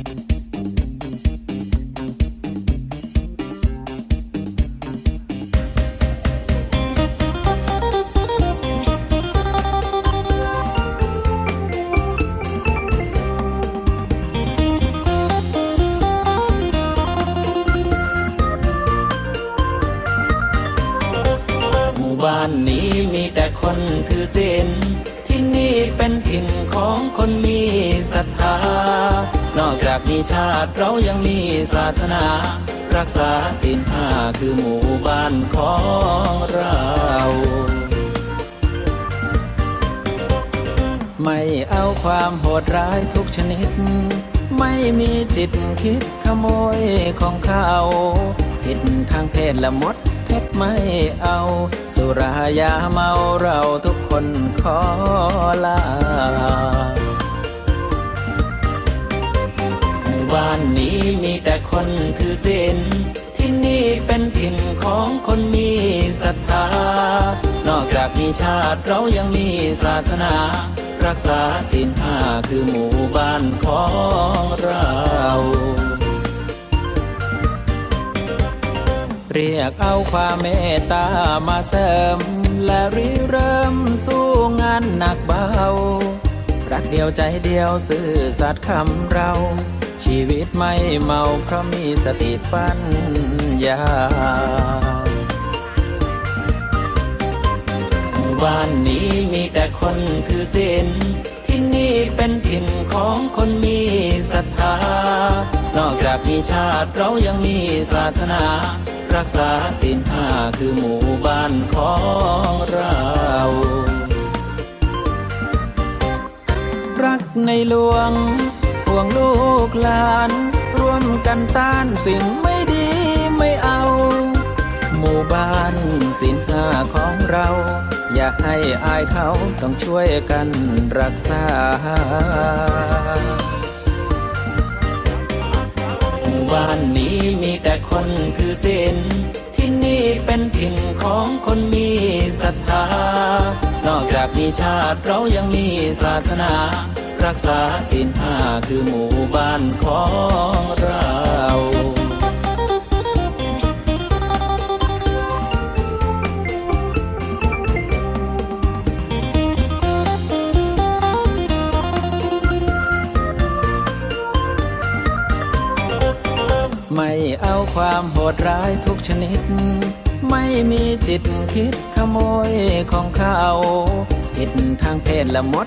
หมู่บ้านนี้มีแต่คนถือศีลที่นี่เป็นถิ่นของคนมีศรัทธา นอกจากมีชาติเรายังมีศาสนา รักษาศีลห้าคือหมู่บ้านของเราไม่เอาความโหดร้ายทุกชนิด ไม่มีจิตคิดขโมยของเขาผิดทางเพศละมดเท็จไม่เอา สุรายาเมาเราทุกคนขอลา บ้านนี้มีแต่คนถือศีลที่นี่เป็นถิ่นของคนมีศรัทธา นอกจากมีชาติเรายังมีศาสนา รักษาศีลห้าคือหมู่บ้านของเราเรียกเอาความเมตตามาเสริม และริเริ่มสู้งานหนักเบา รักเดียวใจเดียวซื่อสัตย์คำเรา ชีวิตไม่เมาเพราะมีสติปัญญา บ้านนี้มีแต่คนถือศีลที่นี่เป็นถิ่นของคนมีศรัทธา นอกจากมีชาติเรายังมีศาสนา รักษาศีลห้าคือหมู่บ้านของเรารักในหลวง ห่วงลูกหลาน ร่วมกันต้านสิ่งไม่ดีไม่เอา หมู่บ้านสินห้าของเรา อย่าให้อายเขาต้องช่วยกันรักษาหมู่บ้านนี้มีแต่คนถือศีลที่นี่เป็นถิ่นของคนมีศรัทธานอกจากมีชาติเรายังมีศาสนา รักษาศีลห้าคือหมู่บ้านของเราไม่เอาความโหดร้ายทุกชนิด ไม่มีจิตคิดขโมยของเขาผิดทางเพศละมด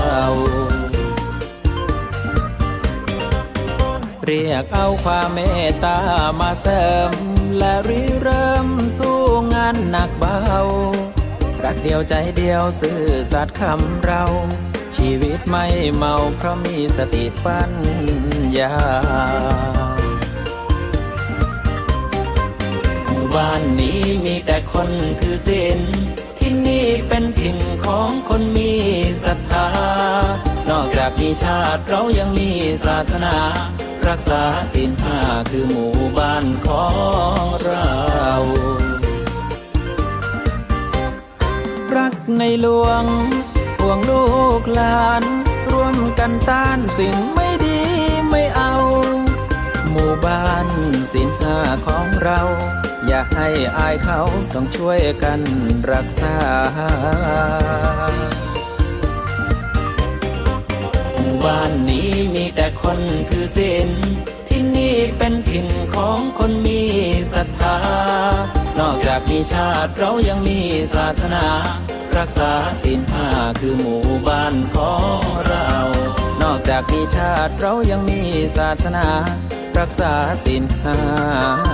เรียกเอาความเมตตามาเสริม และริเริ่มสู้งานหนักเบา รักเดียวใจเดียวซื่อสัตย์คำเรา ชีวิตไม่เมาเพราะมีสติปัญญาหมู่บ้านนี้มีแต่คนถือศีลที่นี่เป็นถิ่นของคนมี นอกจากมีชาติเรายังมีศาสนา รักษาศีลห้าคือหมู่บ้านของเรารักในหลวงห่วงลูกหลาน ร่วมกันต้านสิ่งไม่ดีไม่เอา หมู่บ้านสินห้าของเรา อย่าให้อายเขาต้องช่วยกันรักษา บ้านนี้มีแต่คนถือศีลที่นี่เป็นถิ่นของคนมีศรัทธา นอกจากมีชาติเรายังมีศาสนา รักษาศีลห้าคือหมู่บ้านของเรา นอกจากมีชาติเรายังมีศาสนา รักษาศีลห้าคือหมู่บ้านของเรา